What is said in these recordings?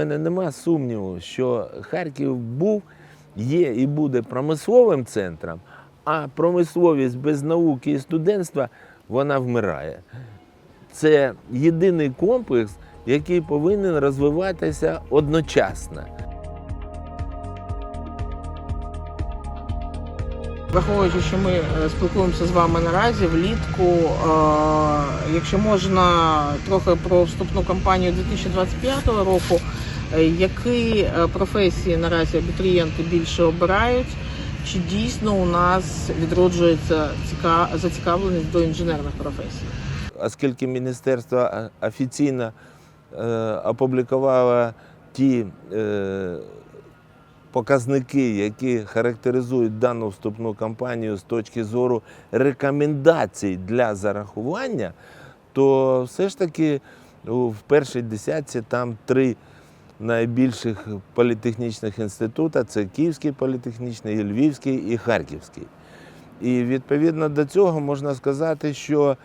мене нема сумніву, що Харків був, є і буде промисловим центром, а промисловість без науки і студентства вона вмирає. Це єдиний комплекс, який повинен розвиватися одночасно. Враховуючи, що ми е, спілкуємося з вами наразі влітку, е, якщо можна трохи про вступну кампанію 2025 року, які е, професії наразі абітурієнти більше обирають? Чи дійсно у нас відроджується зацікавленість до інженерних професій? оскільки міністерство офіційно е, опублікувало ті е, показники, які характеризують дану вступну кампанію з точки зору рекомендацій для зарахування, то все ж таки в першій десятці там три найбільших політехнічних інститута це Київський політехнічний, і Львівський і Харківський. І відповідно до цього можна сказати, що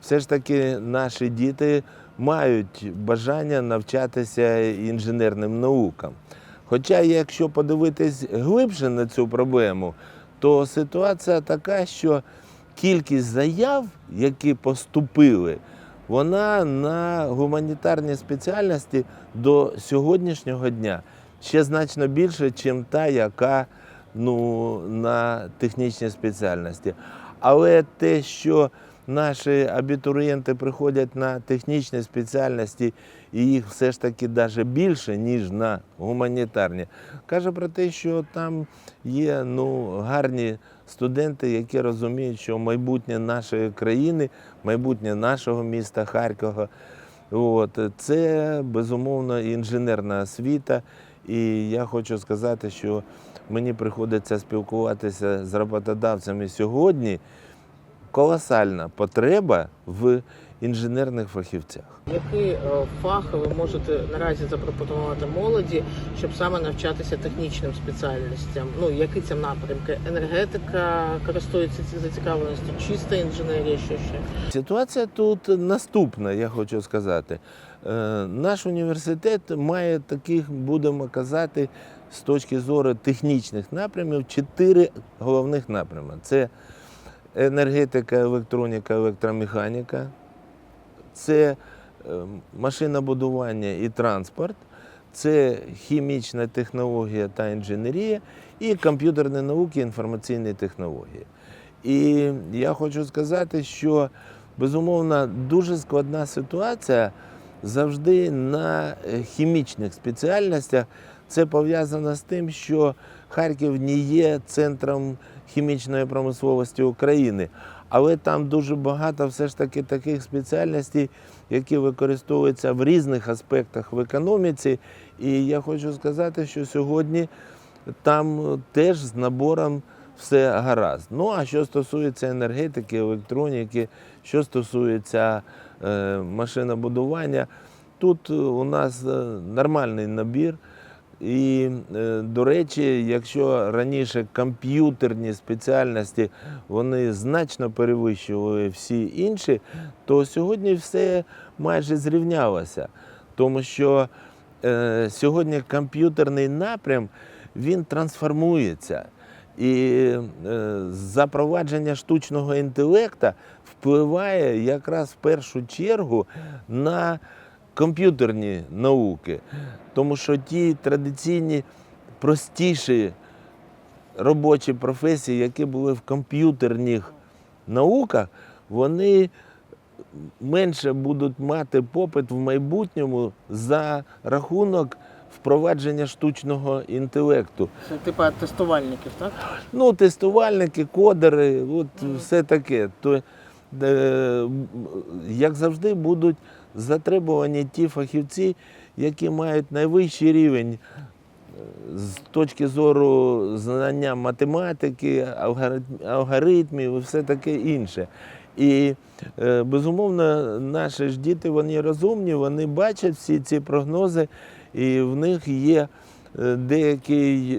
все ж таки наші діти мають бажання навчатися інженерним наукам. Хоча, якщо подивитись глибше на цю проблему, то ситуація така, що кількість заяв, які поступили, вона на гуманітарній спеціальності до сьогоднішнього дня ще значно більше, ніж та, яка ну, на технічній спеціальності. Але те, що наші абітурієнти приходять на технічні спеціальності, і їх все ж таки навіть більше, ніж на гуманітарні, каже про те, що там є ну, гарні студенти, які розуміють, що майбутнє нашої країни, майбутнє нашого міста Харкова. От, це безумовно інженерна освіта. І я хочу сказати, що мені приходиться спілкуватися з роботодавцями сьогодні. Колосальна потреба в інженерних фахівцях. Який е, фах ви можете наразі запропонувати молоді, щоб саме навчатися технічним спеціальностям? Ну які це напрямки? Енергетика користується ці зацікавленістю, чиста інженерія, що ще? Ситуація тут наступна, я хочу сказати. Е, Наш університет має таких, будемо казати, з точки зору технічних напрямів, чотири головних напрями: це енергетика, електроніка, електромеханіка, це е, машинобудування і транспорт, це хімічна технологія та інженерія і комп'ютерні науки, інформаційні технології. І я хочу сказати, що безумовно дуже складна ситуація завжди на е, хімічних спеціальностях. Це пов'язано з тим, що Харків не є центром хімічної промисловості України, але там дуже багато все ж таки таких спеціальностей, які використовуються в різних аспектах в економіці. І я хочу сказати, що сьогодні там теж з набором все гаразд. Ну а що стосується енергетики, електроніки, що стосується е, машинобудування, тут у нас е, нормальний набір. І, е, до речі, якщо раніше комп'ютерні спеціальності вони значно перевищували всі інші, то сьогодні все майже зрівнялося. Тому що е, сьогодні комп'ютерний напрям він трансформується. І е, запровадження штучного інтелекту впливає якраз в першу чергу на комп'ютерні науки, тому що ті традиційні простіші робочі професії, які були в комп'ютерних науках, вони менше будуть мати попит в майбутньому за рахунок впровадження штучного інтелекту. Це типа тестувальників, так? Ну, тестувальники, кодери, от все таке. То, е, як завжди, будуть затребувані ті фахівці, які мають найвищий рівень е, з точки зору знання математики, алгоритмів і все таке інше. І е, безумовно, наші ж діти вони розумні, вони бачать всі ці прогнози, і в них є е, деякий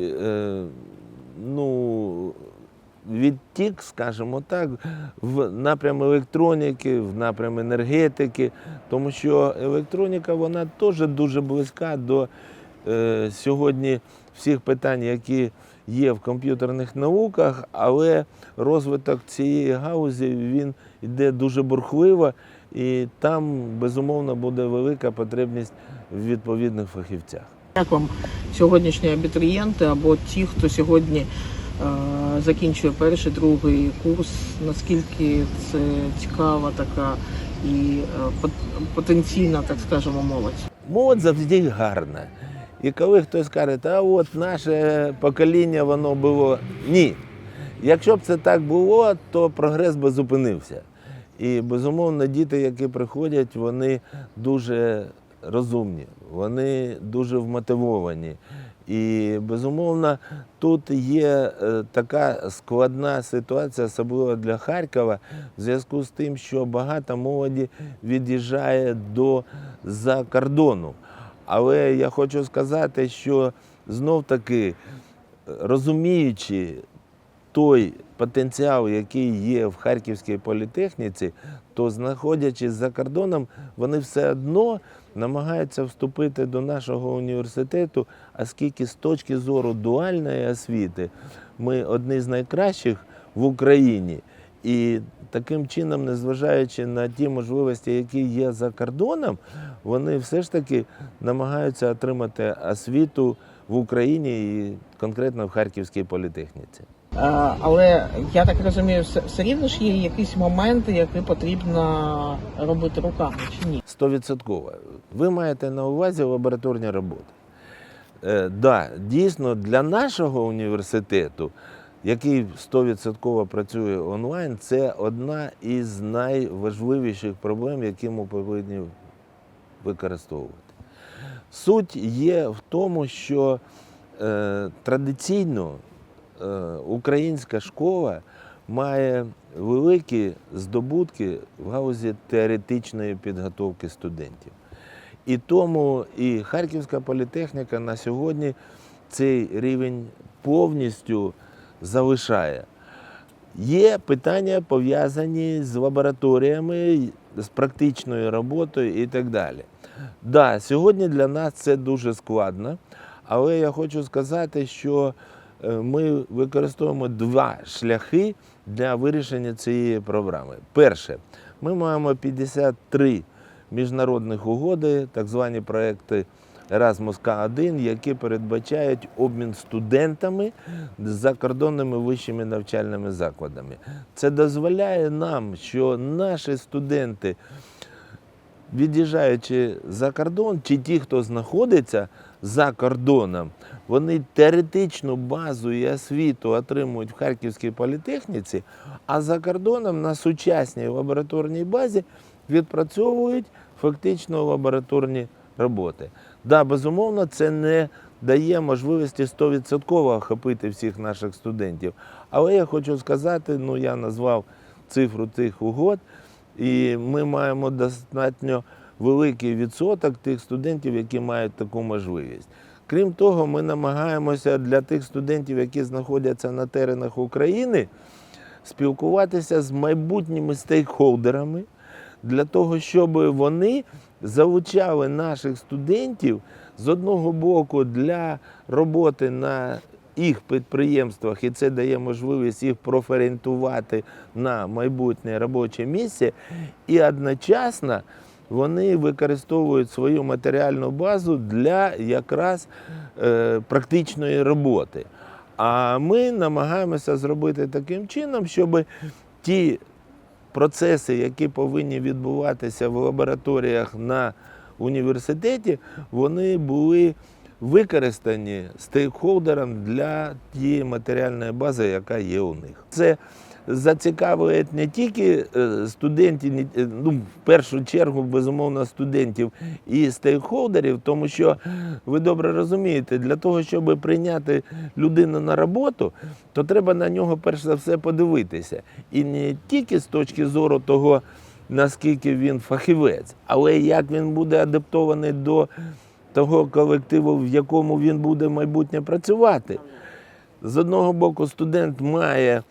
ну, відтік, скажімо так, в напрям електроніки, в напрям енергетики, тому що електроніка вона теж дуже близька до е, сьогодні всіх питань, які є в комп'ютерних науках, але розвиток цієї гаузі він йде дуже бурхливо, і там безумовно буде велика потребність в відповідних фахівцях. Як вам сьогоднішні абітурієнти або ті, хто сьогодні е, закінчує перший, другий курс, наскільки це цікава така і е, потенційна, так скажемо, молодь? Молодь завжди гарна. І коли хтось каже, а от наше покоління воно було. Ні. Якщо б це так було, то прогрес би зупинився. І безумовно, діти, які приходять, вони дуже розумні, вони дуже вмотивовані. І безумовно, тут є е, така складна ситуація, особливо для Харкова, в зв'язку з тим, що багато молоді від'їжджає до за кордону. Але я хочу сказати, що знов таки, розуміючи той потенціал, який є в Харківській політехніці, то знаходячись за кордоном, вони все одно намагаються вступити до нашого університету, оскільки з точки зору дуальної освіти ми одні з найкращих в Україні. І таким чином, незважаючи на ті можливості, які є за кордоном, вони все ж таки намагаються отримати освіту в Україні і конкретно в Харківській політехніці. Е, Але я так розумію, все, рівно ж є якісь моменти, які потрібно робити руками чи ні? Стовідсотково. Ви маєте на увазі лабораторні роботи. Е, да, дійсно, для нашого університету, який 100% працює онлайн, це одна із найважливіших проблем, які ми повинні використовувати. Суть є в тому, що е, традиційно українська школа має великі здобутки в гаузі теоретичної підготовки студентів. І тому і Харківська політехніка на сьогодні цей рівень повністю залишає. Є питання пов'язані з лабораторіями, з практичною роботою і так далі. Да, сьогодні для нас це дуже складно, але я хочу сказати, що е, ми використовуємо два шляхи для вирішення цієї програми. Перше, ми маємо 53 міжнародних угоди, так звані проекти Erasmus К1, які передбачають обмін студентами з закордонними вищими навчальними закладами. Це дозволяє нам, що наші студенти, від'їжджаючи за кордон, чи ті, хто знаходиться за кордоном, вони теоретичну базу і освіту отримують в Харківській політехніці, а за кордоном на сучасній лабораторній базі відпрацьовують фактично лабораторні роботи. Да, безумовно, це не дає можливості 100% охопити всіх наших студентів. Але я хочу сказати, ну я назвав цифру тих угод, і ми маємо достатньо великий відсоток тих студентів, які мають таку можливість. Крім того, ми намагаємося для тих студентів, які знаходяться на теренах України, спілкуватися з майбутніми стейкхолдерами для того, щоб вони залучали наших студентів з одного боку для роботи на їх підприємствах, і це дає можливість їх профорієнтувати на майбутнє робоче місце, і одночасно вони використовують свою матеріальну базу для якраз е, практичної роботи. А ми намагаємося зробити таким чином, щоб ті процеси, які повинні відбуватися в лабораторіях на університеті, вони були використані стейкхолдером для тієї матеріальної бази, яка є у них. Це зацікавує не тільки е, студентів, е, ну, в першу чергу, безумовно, студентів і стейкхолдерів, тому що ви добре розумієте, для того, щоб прийняти людину на роботу, то треба на нього перш за все подивитися. І не тільки з точки зору того, наскільки він фахівець, але як він буде адаптований до того колективу, в якому він буде майбутнє працювати. З одного боку, студент має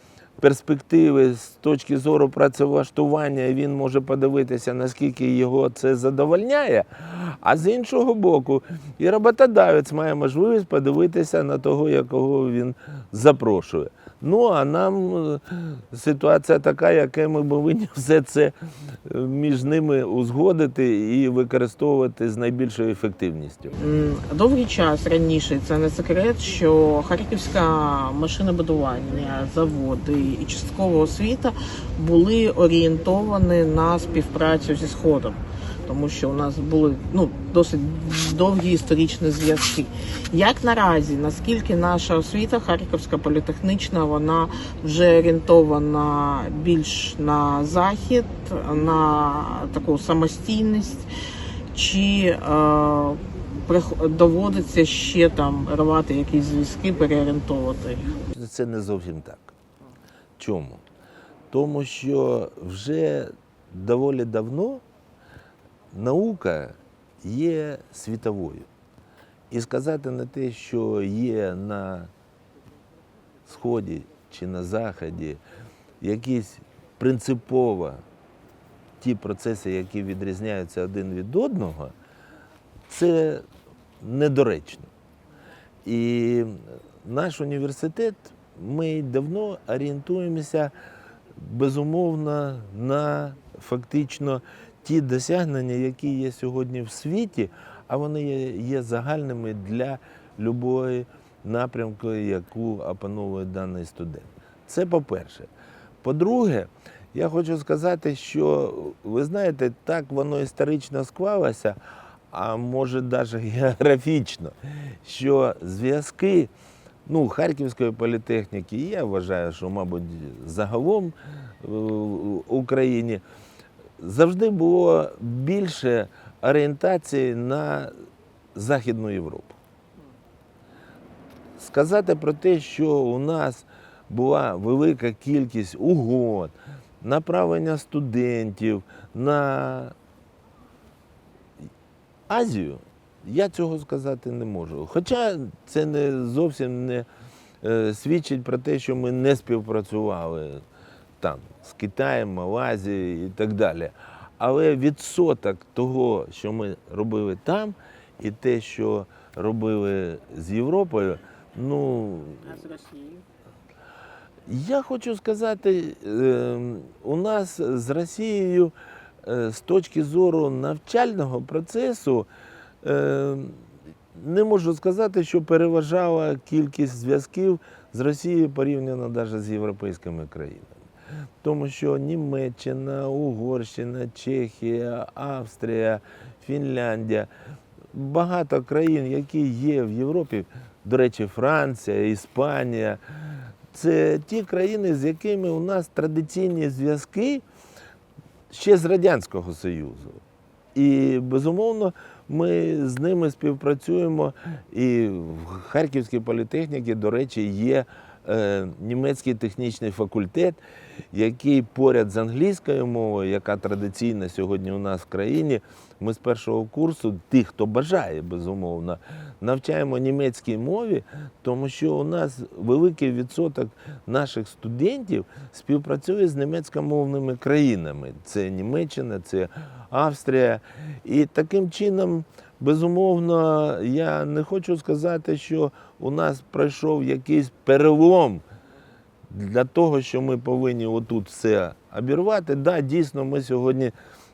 перспективи з точки зору працевлаштування, він може подивитися, наскільки його це задовольняє. А з іншого боку, і роботодавець має можливість подивитися на того, якого він запрошує. Ну а нам е, ситуація така, яка ми повинні все це е, між ними узгодити і використовувати з найбільшою ефективністю. Довгий час раніше це не секрет, що харківська машинобудування, заводи і часткова освіта були орієнтовані на співпрацю зі сходом. Тому що у нас були ну досить довгі історичні зв'язки. Як наразі, наскільки наша освіта, Харківська політехнічна, вона вже орієнтована більш на захід, на таку самостійність, чи е, доводиться ще там рвати якісь зв'язки, переорієнтовувати їх? Це не зовсім так. Чому? Тому що вже доволі давно наука є світовою. І сказати на те, що є на Сході чи на Заході якісь принципово ті процеси, які відрізняються один від одного, це недоречно. І наш університет, ми давно орієнтуємося безумовно на фактично ті досягнення, які є сьогодні в світі, а вони є, загальними для любої напрямку, яку опановує даний студент. Це по-перше. По-друге, я хочу сказати, що ви знаєте, так воно історично склалося, а може навіть географічно, що зв'язки ну, Харківської політехніки, я вважаю, що, мабуть, загалом е, в Україні завжди було більше орієнтації на Західну Європу. Сказати про те, що у нас була велика кількість угод, направлення студентів на Азію, я цього сказати не можу. Хоча це не зовсім не е, свідчить про те, що ми не співпрацювали там з Китаєм, Малайзією і так далі. Але відсоток того, що ми робили там, і те, що робили з Європою, ну з Росією? я хочу сказати, е, у нас з Росією е, з точки зору навчального процесу е, не можу сказати, що переважала кількість зв'язків з Росією порівняно навіть з європейськими країнами. Тому що Німеччина, Угорщина, Чехія, Австрія, Фінляндія, багато країн, які є в Європі, до речі, Франція, Іспанія, це ті країни, з якими у нас традиційні зв'язки ще з Радянського Союзу. І безумовно, ми з ними співпрацюємо. І в Харківській політехніці, до речі, є німецький технічний факультет, який поряд з англійською мовою, яка традиційна сьогодні у нас в країні, ми з першого курсу, тих, хто бажає, безумовно, навчаємо німецькій мові, тому що у нас великий відсоток наших студентів співпрацює з німецькомовними країнами. Це Німеччина, це Австрія. І таким чином, безумовно, я не хочу сказати, що у нас пройшов якийсь перелом для того, що ми повинні отут все обірвати. Да, дійсно, ми сьогодні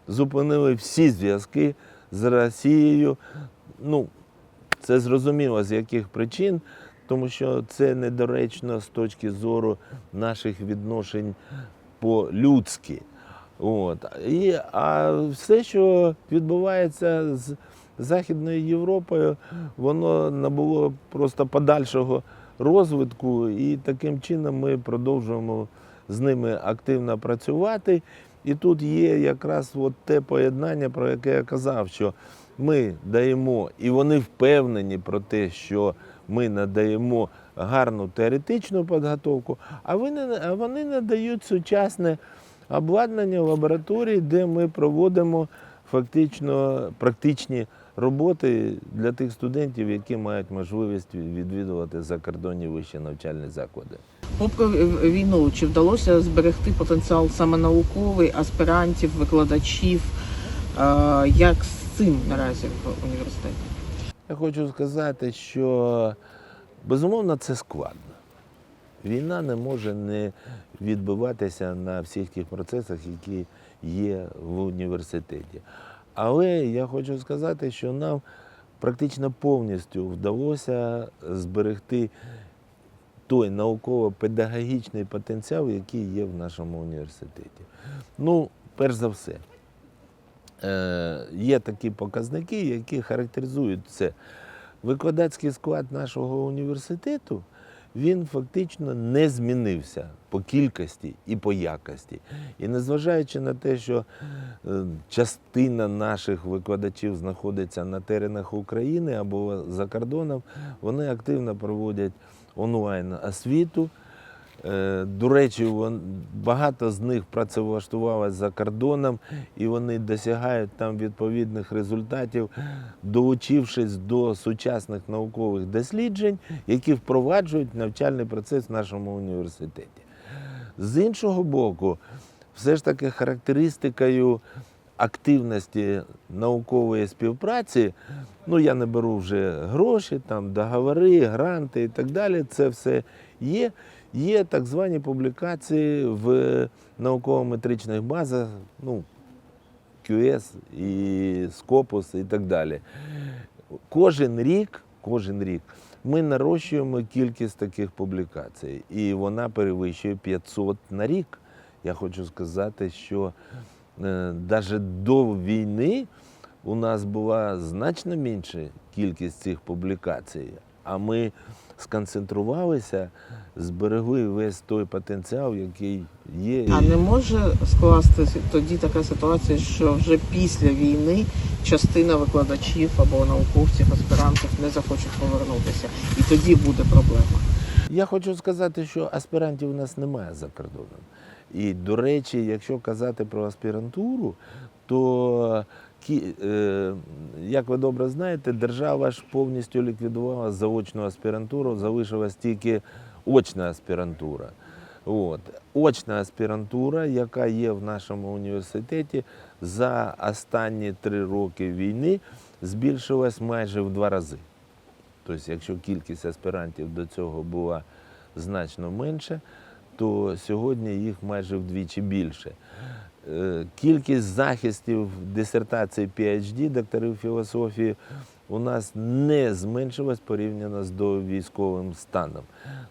зупинили всі зв'язки з Росією. Ну, це зрозуміло, з яких причин, тому що це недоречно з точки зору наших відношень по-людськи. От. І, а все, що відбувається з Західною Європою, воно набуло просто подальшого розвитку, і таким чином ми продовжуємо з ними активно працювати. І тут є якраз от те поєднання, про яке я казав, що ми даємо, і вони впевнені про те, що ми надаємо гарну теоретичну підготовку, а вони, надають сучасне обладнання в лабораторії, де ми проводимо фактично практичні роботи для тих студентів, які мають можливість відвідувати закордонні вищі навчальні заклади. Попри війну, чи вдалося зберегти потенціал саме науковий, аспірантів, викладачів? Е, Як з цим наразі в університеті? Я хочу сказати, що безумовно це складно. Війна не може не відбиватися на всіх тих процесах, які є в університеті. Але я хочу сказати, що нам практично повністю вдалося зберегти той науково-педагогічний потенціал, який є в нашому університеті. Ну, перш за все, е, є такі показники, які характеризують це. Викладацький склад нашого університету він фактично не змінився по кількості і по якості. І незважаючи на те, що е, частина наших викладачів знаходиться на теренах України або за кордоном, вони активно проводять онлайн освіту. Е, До речі, багато з них працевлаштувалося за кордоном, і вони досягають там відповідних результатів, долучившись до сучасних наукових досліджень, які впроваджують навчальний процес в нашому університеті. З іншого боку, все ж таки характеристикою активності наукової співпраці, ну я не беру вже гроші, там договори, гранти і так далі. Це все є. Є так звані публікації в науково-метричних базах, ну, QS і Scopus і так далі. Кожен рік, кожен рік ми нарощуємо кількість таких публікацій, і вона перевищує 500 на рік. Я хочу сказати, що навіть до війни у нас була значно менша кількість цих публікацій, а ми сконцентрувалися, зберегли весь той потенціал, який є. А не може скластися тоді така ситуація, що вже після війни частина викладачів або науковців, аспірантів не захочуть повернутися, і тоді буде проблема. Я хочу сказати, що аспірантів у нас немає за кордоном. І, до речі, якщо казати про аспірантуру, то, кі- е, як ви добре знаєте, держава ж повністю ліквідувала заочну аспірантуру, залишилась тільки очна аспірантура. От. Очна аспірантура, яка є в нашому університеті, за останні три роки війни збільшилась майже в два рази. Тобто, якщо кількість аспірантів до цього була значно менше, то сьогодні їх майже вдвічі більше. Е, Кількість захистів дисертації PhD, докторів філософії, у нас не зменшилась порівняно з довійськовим станом.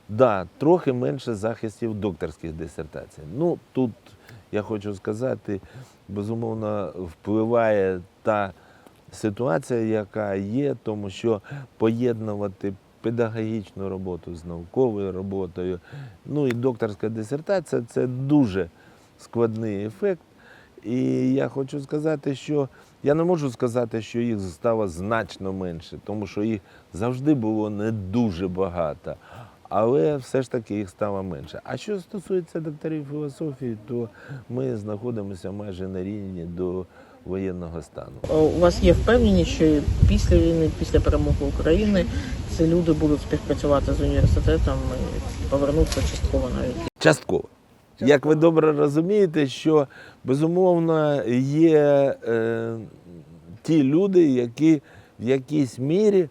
Да, трохи менше захистів докторських дисертацій. Ну, тут я хочу сказати, безумовно, впливає та ситуація, яка є, тому що поєднувати педагогічну роботу з науковою роботою, ну і докторська дисертація це дуже складний ефект. І я хочу сказати, що я не можу сказати, що їх стало значно менше, тому що їх завжди було не дуже багато. Але все ж таки їх стало менше. А що стосується докторів філософії, то ми знаходимося майже на рівні до воєнного стану. У вас є впевненість, що після війни, після перемоги України, ці люди будуть співпрацювати з університетом і повернуться частково навіть. Частково. Як ви добре розумієте, що безумовно є е, ті люди, які в якійсь мірі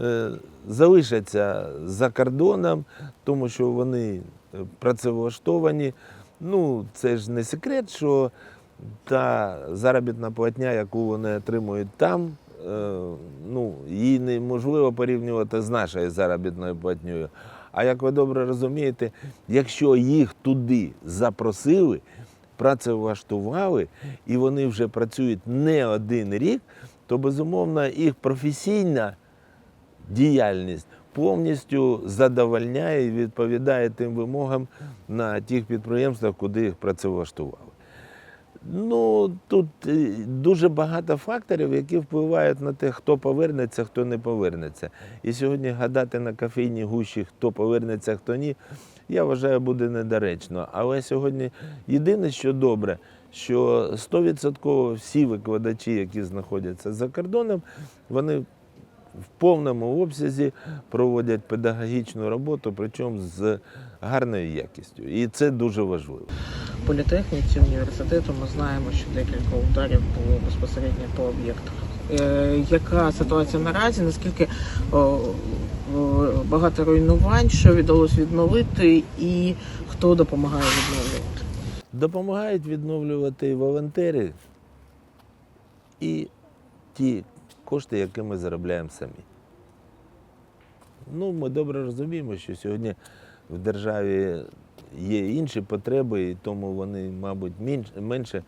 е, залишаться за кордоном, тому що вони е, працевлаштовані. Ну, це ж не секрет, що та заробітна платня, яку вони отримують там, е, ну, її неможливо порівнювати з нашою заробітною платнею. А як ви добре розумієте, якщо їх туди запросили, працевлаштували, і вони вже працюють не один рік, то безумовно їх професійна діяльність повністю задовольняє і відповідає тим вимогам на тих підприємствах, куди їх працевлаштували. Ну, тут е, дуже багато факторів, які впливають на те, хто повернеться, хто не повернеться. І сьогодні гадати на кофейній гущі, хто повернеться, хто ні, я вважаю, буде недоречно. Але сьогодні єдине, що добре, що 100% всі викладачі, які знаходяться за кордоном, вони в повному обсязі проводять педагогічну роботу, причому з гарною якістю. І це дуже важливо. Політехніці університету ми знаємо, що декілька ударів було безпосередньо по об'єктах Е, Яка ситуація наразі? Наскільки багато руйнувань, що вдалося відновити, і хто допомагає відновлювати? Допомагають відновлювати волонтери і ті кошти, які ми заробляємо самі. Ну, ми добре розуміємо, що сьогодні в державі є інші потреби, і тому вони, мабуть, менше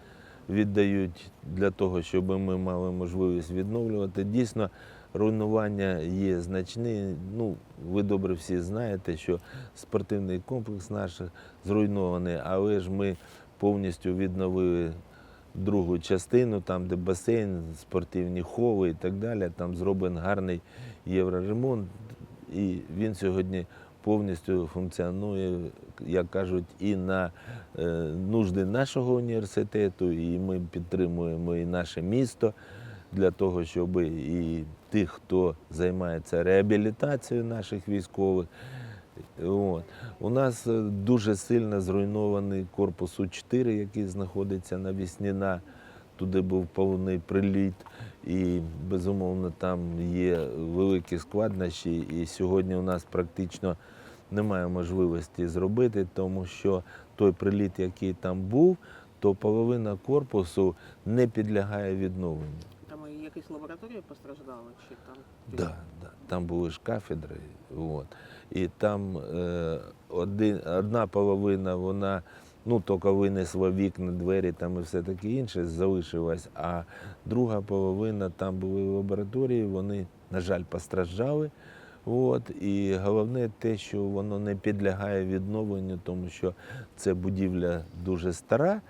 віддають для того, щоб ми мали можливість відновлювати. Дійсно, руйнування є значні. Ну, ви добре всі знаєте, що спортивний комплекс наш зруйнований, але ж ми повністю відновили другу частину, там, де басейн, спортивні хови і так далі. Там зроблений гарний євроремонт. І він сьогодні повністю функціонує, як кажуть, і на е, нужди нашого університету, і ми підтримуємо і наше місто для того, щоб і тих, хто займається реабілітацією наших військових. От. У нас е, дуже сильно зруйнований корпус У-4, який знаходиться на Вісніна. Туди був повний приліт, і безумовно там є великі складнощі. І сьогодні у нас практично немає можливості зробити, тому що той приліт, який там був, то половина корпусу не підлягає відновленню. Там якісь лабораторії постраждали, чи там Да, да. Там були ж кафедри. От. І там е, один, одна половина, вона ну, тільки винесла вікна, двері там і все таке інше, залишилась. А друга половина, там були лабораторії, вони, на жаль, постраждали. От. І головне те, що воно не підлягає відновленню, тому що це будівля дуже стара,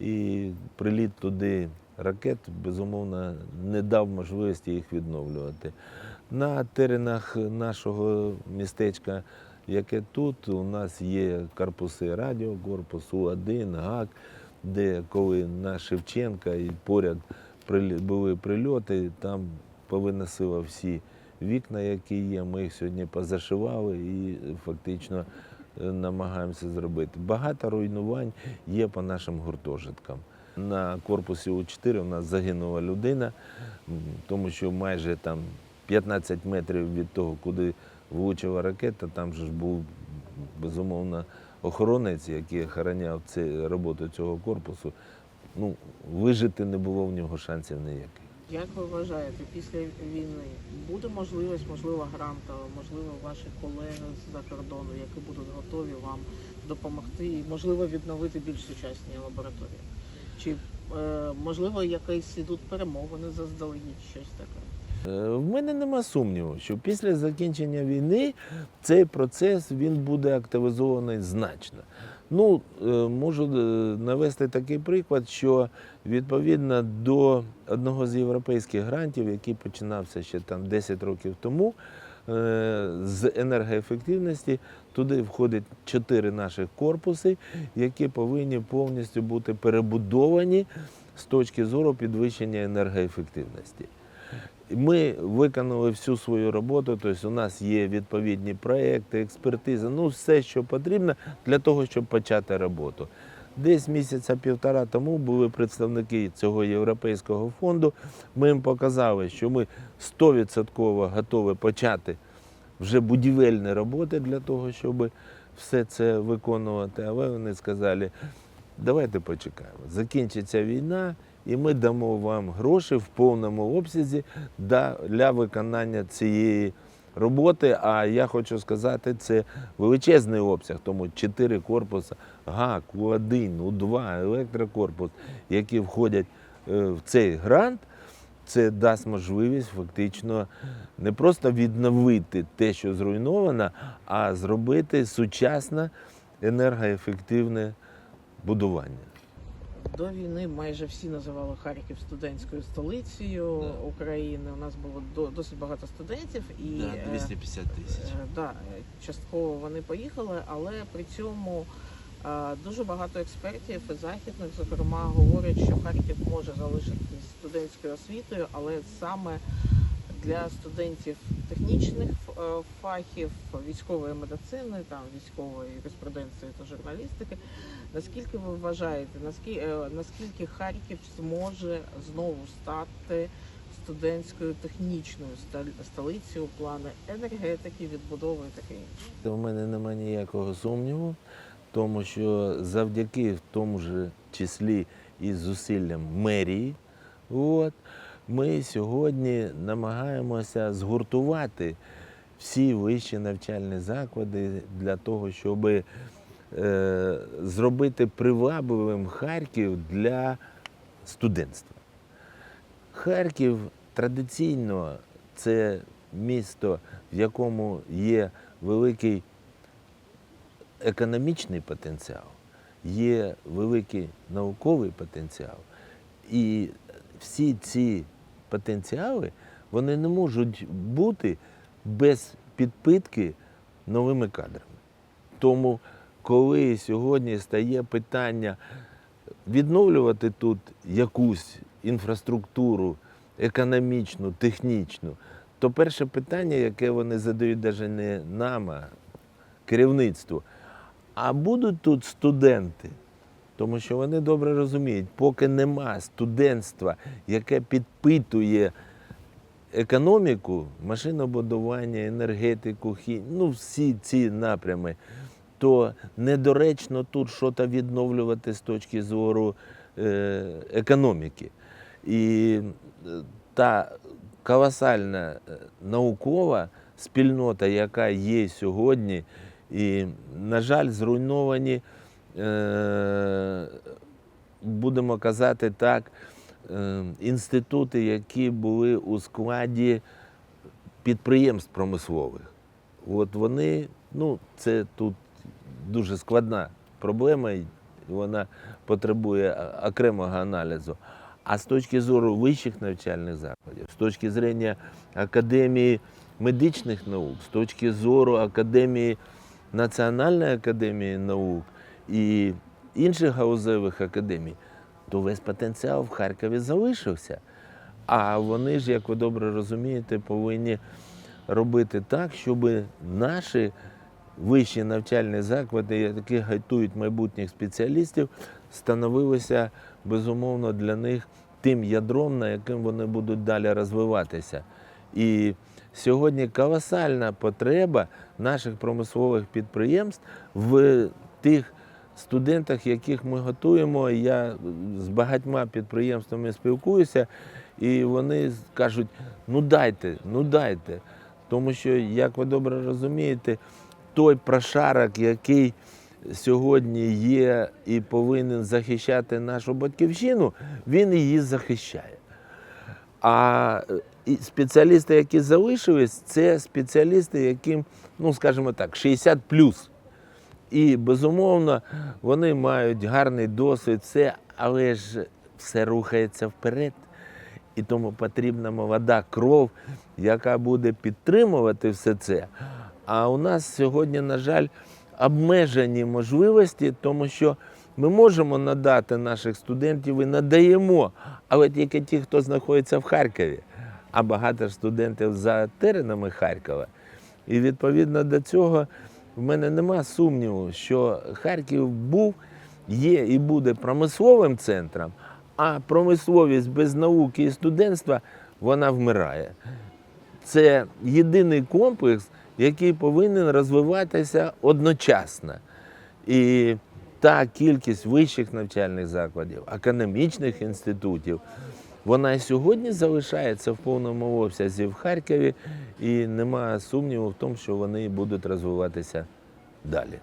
і приліт туди ракет, безумовно, не дав можливості їх відновлювати. На теренах нашого містечка, яке тут, у нас є корпуси радіокорпус, У1, ГАК, де коли на Шевченка і поряд були прильоти, там повиносило всі вікна, які є. Ми їх сьогодні позашивали і фактично е, намагаємося зробити. Багато руйнувань є по нашим гуртожиткам. На корпусі У4 у нас загинула людина, тому що майже там 15 метрів від того, куди влучила ракета, там же ж був безумовно охоронець, який охороняв це, роботу цього корпусу. Ну, вижити не було в нього шансів ніяких. Як ви вважаєте, після війни буде можливість, можливо, грантова, можливо, ваші колеги з-за кордону, які будуть готові вам допомогти і, можливо, відновити більш сучасні лабораторії? Чи е, можливо якісь ідуть перемовини заздалегідь, щось таке? Е, В мене нема сумніву, що після закінчення війни цей процес він буде активізований значно. Ну, е, можу е, навести такий приклад, що відповідно до одного з європейських грантів, який починався ще там 10 років тому, з енергоефективності туди входить чотири наших корпуси, які повинні повністю бути перебудовані з точки зору підвищення енергоефективності. Ми виконали всю свою роботу, тобто у нас є відповідні проекти, експертиза, ну все, що потрібно для того, щоб почати роботу. Десь місяця півтора тому були представники цього європейського фонду. Ми їм показали, що ми 100% готові почати вже будівельні роботи для того, щоб все це виконувати. Але вони сказали, давайте почекаємо. Закінчиться війна, і ми дамо вам гроші в повному обсязі для виконання цієї роботи. А я хочу сказати, це величезний обсяг, тому чотири корпуси ГАК, У1, У2, електрокорпус, які входять е, в цей грант. Це дасть можливість фактично не просто відновити те, що зруйновано, а зробити сучасне енергоефективне будування. До війни майже всі називали Харків студентською столицею Да. України. У нас було до- досить багато студентів і е, 250 тисяч. Е, Да, е, частково вони поїхали, але при цьому е, дуже багато експертів і західних, зокрема, говорять, що Харків може залишитись студентською освітою, але саме для студентів технічних е, фахів, військової медицини, там військової юриспруденції та журналістики. Наскільки ви вважаєте, наскільки, наскільки Харків зможе знову стати студентською технічною столицею плани енергетики, відбудови і таке інше. У мене немає ніякого сумніву, тому що завдяки в тому ж числі і зусиллям мерії, от, ми сьогодні намагаємося згуртувати всі вищі навчальні заклади для того, щоб е, зробити привабливим Харків для студентства. Харків традиційно це місто, в якому є великий економічний потенціал, є великий науковий потенціал. І всі ці потенціали вони не можуть бути без підпитки новими кадрами. Тому, коли сьогодні стає питання відновлювати тут якусь інфраструктуру економічну, технічну, то перше питання, яке вони задають навіть не нам, а керівництву, а будуть тут студенти? Тому що вони добре розуміють, поки нема студентства, яке підпитує економіку, машинобудування, енергетику, хі... ну всі ці напрями, то недоречно тут щось відновлювати з точки зору е, економіки. І е, та колосальна е, наукова спільнота, яка є сьогодні, і, на жаль, зруйновані, будемо казати так, е, інститути, які були у складі підприємств промислових. От вони, ну, це тут дуже складна проблема, і вона потребує окремого аналізу. А з точки зору вищих навчальних закладів, з точки зрення Академії медичних наук, з точки зору Академії Національної академії наук і інших гаузевих академій, то весь потенціал в Харкові залишився. А вони ж, як ви добре розумієте, повинні робити так, щоб наші вищі навчальні заклади, які готують майбутніх спеціалістів, становилися безумовно для них тим ядром, на яким вони будуть далі розвиватися. І сьогодні колосальна потреба наших промислових підприємств в тих студентах, яких ми готуємо. Я з багатьма підприємствами спілкуюся, і вони кажуть: ну дайте, ну дайте. Тому що, як ви добре розумієте, той прошарок, який сьогодні є і повинен захищати нашу батьківщину, він її захищає. А спеціалісти, які залишились, це спеціалісти, яким, ну скажімо так, 60 І безумовно вони мають гарний досвід, все, але ж все рухається вперед. І тому потрібна молода кров, яка буде підтримувати все це. А у нас сьогодні, на жаль, обмежені можливості, тому що ми можемо надати наших студентів і надаємо, але тільки ті, хто знаходиться в Харкові, а багато студентів за теренами Харкова. І відповідно до цього в мене нема сумніву, що Харків був, є і буде промисловим центром, а промисловість без науки і студентства вона вмирає. Це єдиний комплекс, який повинен розвиватися одночасно. І та кількість вищих навчальних закладів, академічних інститутів, вона сьогодні залишається в повному обсязі в Харкові, і немає сумніву в тому, що вони будуть розвиватися далі.